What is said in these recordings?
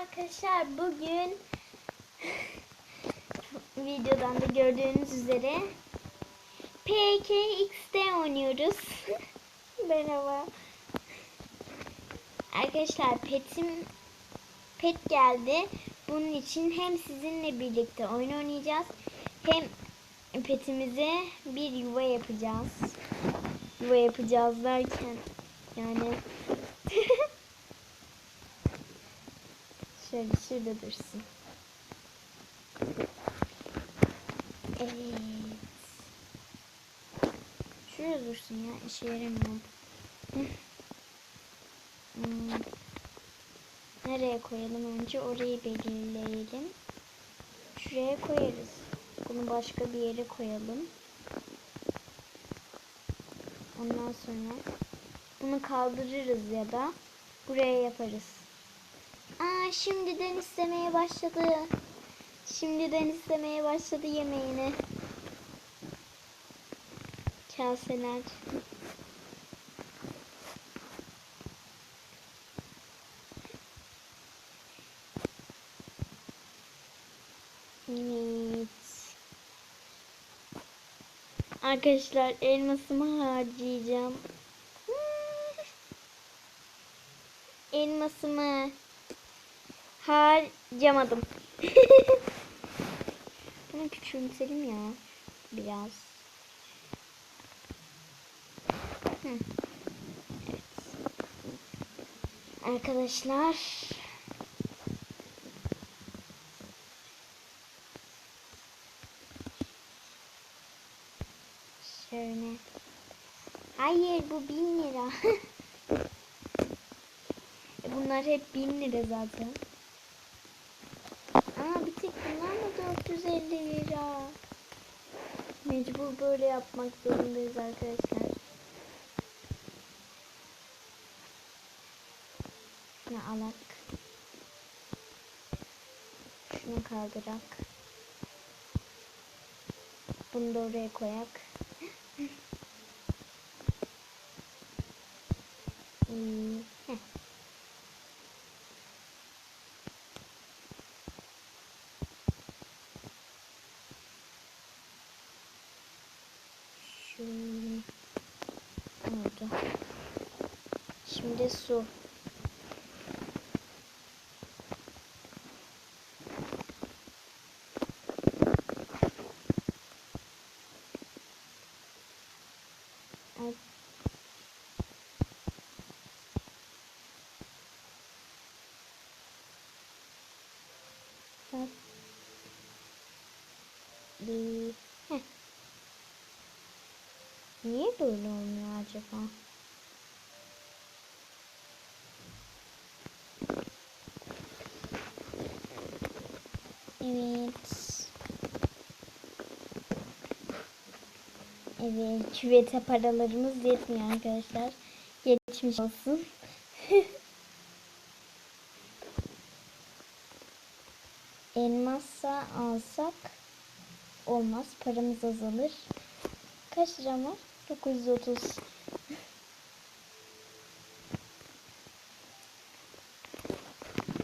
arkadaşlar bugün videodan da gördüğünüz üzere PKX'de oynuyoruz. Merhaba. Arkadaşlar petim pet geldi. Bunun için hem sizinle birlikte oyun oynayacağız hem petimize bir yuva yapacağız. Yuva yapacağız derken yani Şöyle şurada dursun. Evet. Şurada dursun ya. işe yaramıyor. Hmm. Nereye koyalım önce? Orayı belirleyelim. Şuraya koyarız. Bunu başka bir yere koyalım. Ondan sonra bunu kaldırırız ya da buraya yaparız. Aa şimdiden istemeye başladı. Şimdiden istemeye başladı yemeğini. Kaseler. Evet. Arkadaşlar elmasımı harcayacağım. Elmasımı harcamadım. Bunu küçümselim ya. Biraz. Evet. Arkadaşlar. Şöyle. Hayır bu bin lira. E, Bunlar hep bin lira zaten. 650 lira. Mecbur böyle yapmak zorundayız arkadaşlar. Ne alak. Şunu kaldırak. Bunu da oraya koyak. hmm. Oldu. Şimdi su. Bir. Heh. Niye böyle olmuyor acaba? Evet. Evet, küvete paralarımız yetmiyor arkadaşlar. Geçmiş olsun. Elmazsa alsak olmaz. Paramız azalır. Kaç lira var? 930.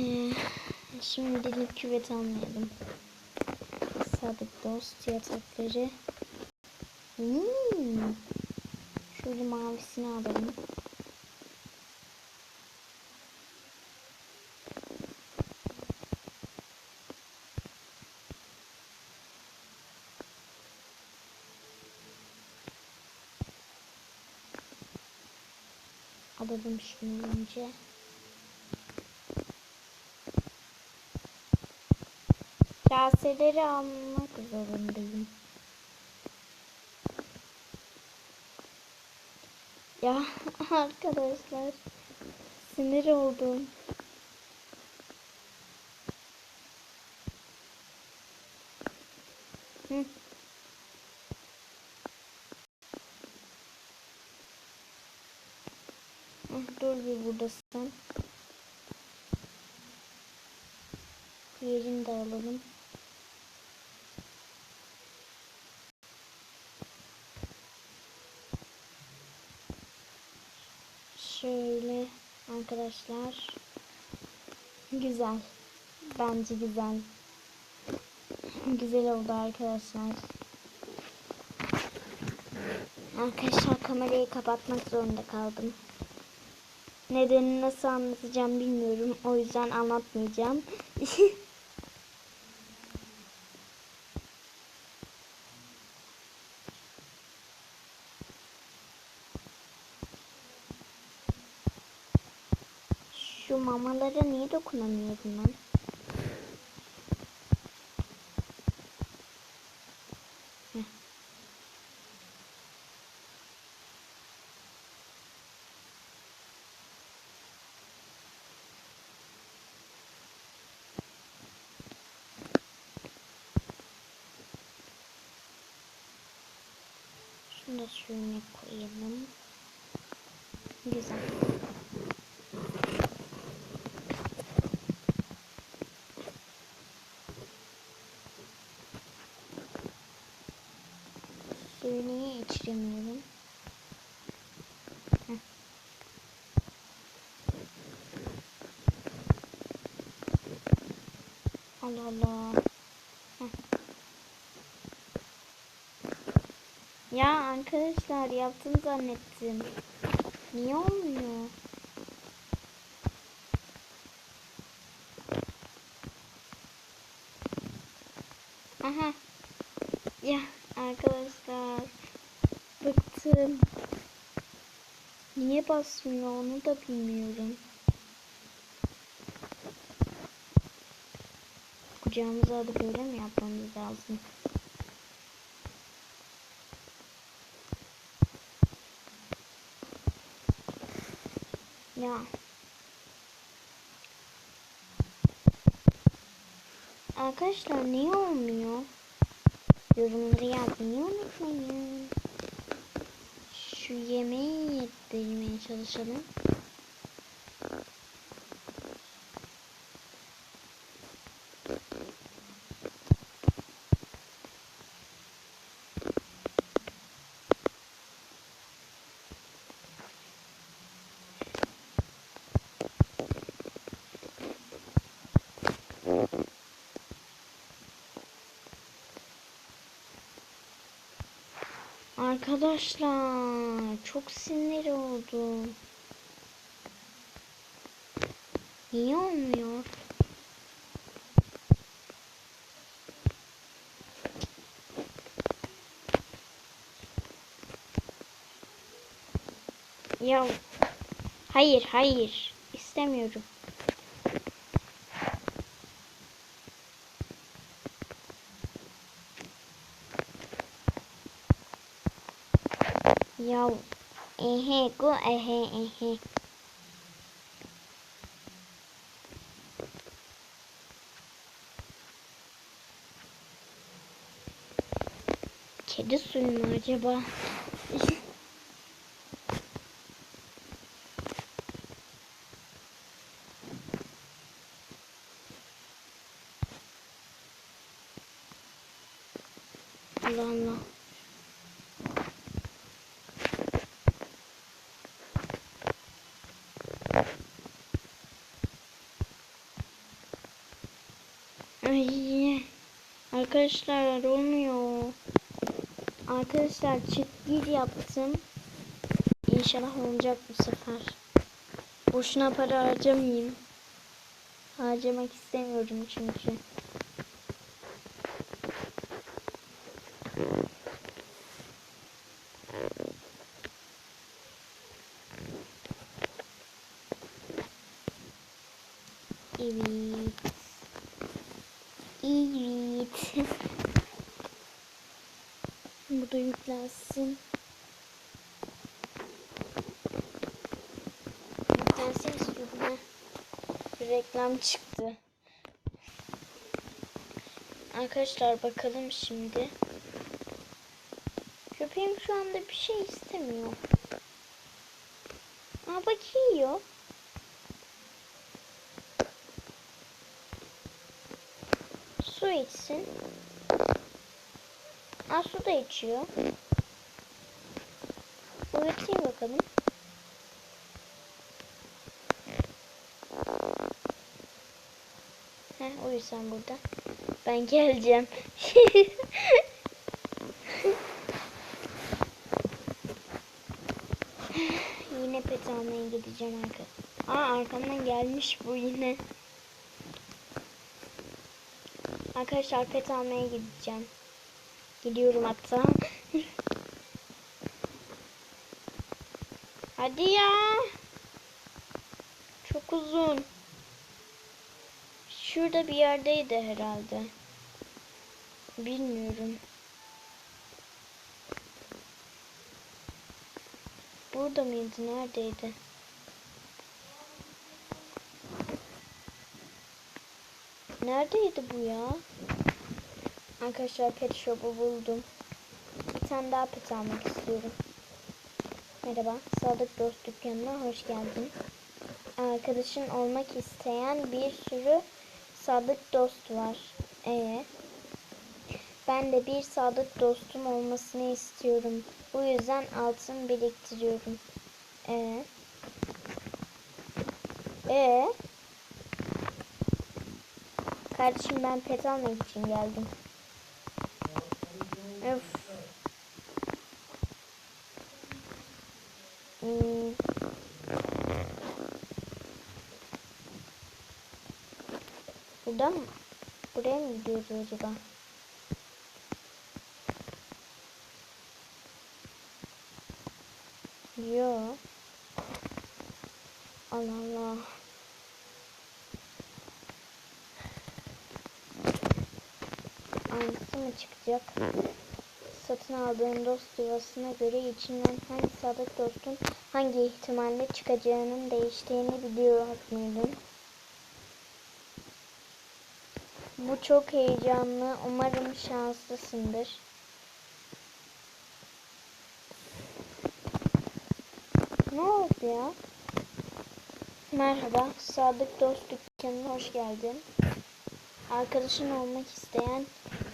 Ee, şimdilik küvet almayalım. Sadık dost yatakları. Hmm. Şöyle mavisini alalım. Alalım şunu önce. Kaseleri almak zorundayım. Ya arkadaşlar sinir oldum. Hı Dur bir buradasın. Yerini de alalım. Şöyle arkadaşlar. Güzel. Bence güzel. güzel oldu arkadaşlar. Arkadaşlar kamerayı kapatmak zorunda kaldım. Nedenini nasıl anlatacağım bilmiyorum. O yüzden anlatmayacağım. Şu mamalara niye dokunamıyorum ben? Heh. Şunu da suyuna koyalım. Güzel. Suyu niye içiremiyorum? Heh. Allah Allah. Heh. Ya arkadaşlar yaptım zannettim. Niye olmuyor? Aha. Ya arkadaşlar bıktım. Niye basmıyor onu da bilmiyorum. Kucağımıza alıp böyle mi yapmamız lazım? Ya. Arkadaşlar niye olmuyor? Yorumları yazmayı unutmayın. Şu yemeği yedirmeye çalışalım. Arkadaşlar çok sinir oldum. Niye olmuyor? Ya hayır hayır istemiyorum. Ya ehe go ehe ehe. Kedi suyu mu acaba? Allah Allah. Ay. Arkadaşlar olmuyor. Arkadaşlar çift yaptım. İnşallah olacak bu sefer. Boşuna para harcamayayım. Harcamak istemiyorum çünkü. Evet. Evet. Bu da yüklensin. Yüklensin ha. Bir reklam çıktı. Arkadaşlar bakalım şimdi. Köpeğim şu anda bir şey istemiyor. Aa bak yiyor. Su içsin. Aa su da içiyor. Uyutayım bakalım. Heh. Uyu sen burada. Ben geleceğim. yine pet almaya gideceğim arka. Aa arkamdan gelmiş bu yine. Arkadaşlar pet almaya gideceğim. Gidiyorum hatta. Hadi ya. Çok uzun. Şurada bir yerdeydi herhalde. Bilmiyorum. Burada mıydı? Neredeydi? Neredeydi bu ya? Arkadaşlar pet shop'u buldum. Bir tane daha pet almak istiyorum. Merhaba, Sadık Dost dükkanına hoş geldin. Arkadaşın olmak isteyen bir sürü sadık dost var. Ee, ben de bir sadık dostum olmasını istiyorum. Bu yüzden altın biriktiriyorum. Ee, ee, kardeşim ben pet almak için geldim. Öf. Hmm. Buradan mı? Buraya mı gidiyoruz acaba? Yo. Allah Allah. Aynısı mı çıkacak? Satın aldığın dost yuvasına göre içinden hangi sadık dostun hangi ihtimalle çıkacağının değiştiğini biliyor muydun? Bu çok heyecanlı. Umarım şanslısındır. Ne oldu ya? Merhaba, Sadık Dost dükkanına hoş geldin. Arkadaşın olmak isteyen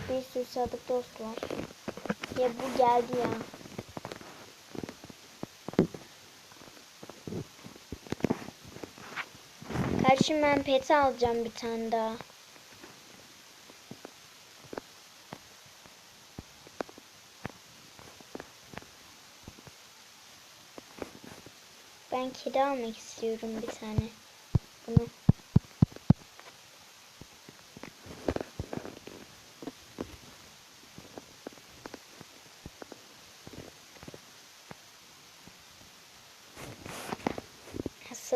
bir sürü Sadık Dost var. Ya bu geldi ya. Kardeşim ben pet alacağım bir tane daha. Ben kedi almak istiyorum bir tane. Bunu.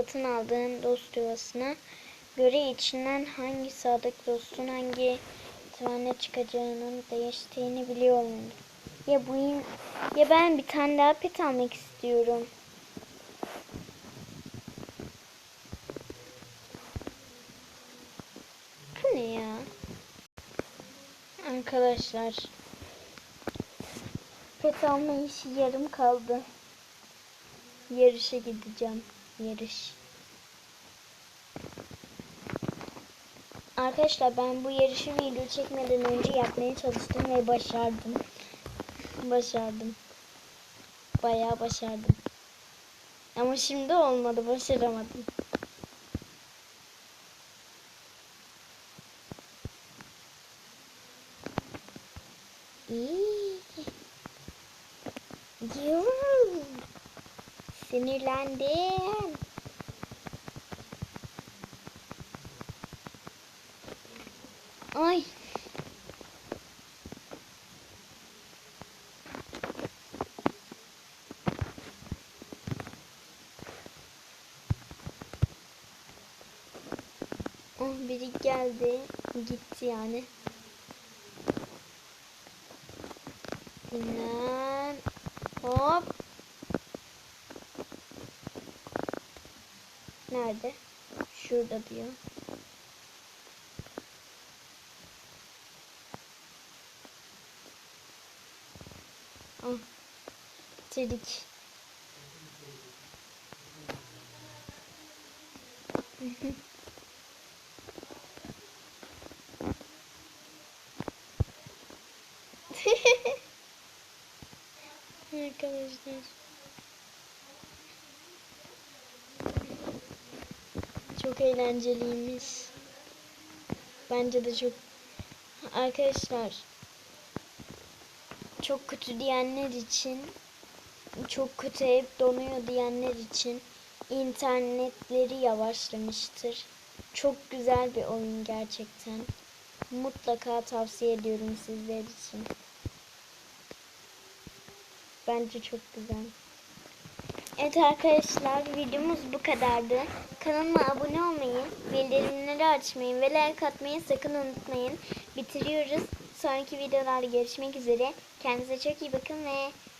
Satın aldığın dost yuvasına göre içinden hangi sadık dostun hangi ihtimalle çıkacağının değiştiğini biliyor musun? Ya bu in- ya ben bir tane daha pet almak istiyorum. Bu ne ya? Arkadaşlar. Pet alma işi yarım kaldı. Yarışa gideceğim. Yarış. Arkadaşlar ben bu yarışı video çekmeden önce yapmaya çalıştım ve başardım. Başardım. Bayağı başardım. Ama şimdi olmadı. Başaramadım. Sinirlendim. Ay. Oh biri geldi. Gitti yani. Dinlen. Hop. Nerede? Şurada diyor. Bitirdik. Arkadaşlar. Çok eğlenceliymiş. Bence de çok arkadaşlar çok kötü diyenler için çok kötü hep donuyor diyenler için internetleri yavaşlamıştır. Çok güzel bir oyun gerçekten. Mutlaka tavsiye ediyorum sizler için. Bence çok güzel. Evet arkadaşlar videomuz bu kadardı. Kanalıma abone olmayı, bildirimleri açmayı ve like atmayı sakın unutmayın. Bitiriyoruz. Sonraki videolarda görüşmek üzere. Kendinize çok iyi bakın ve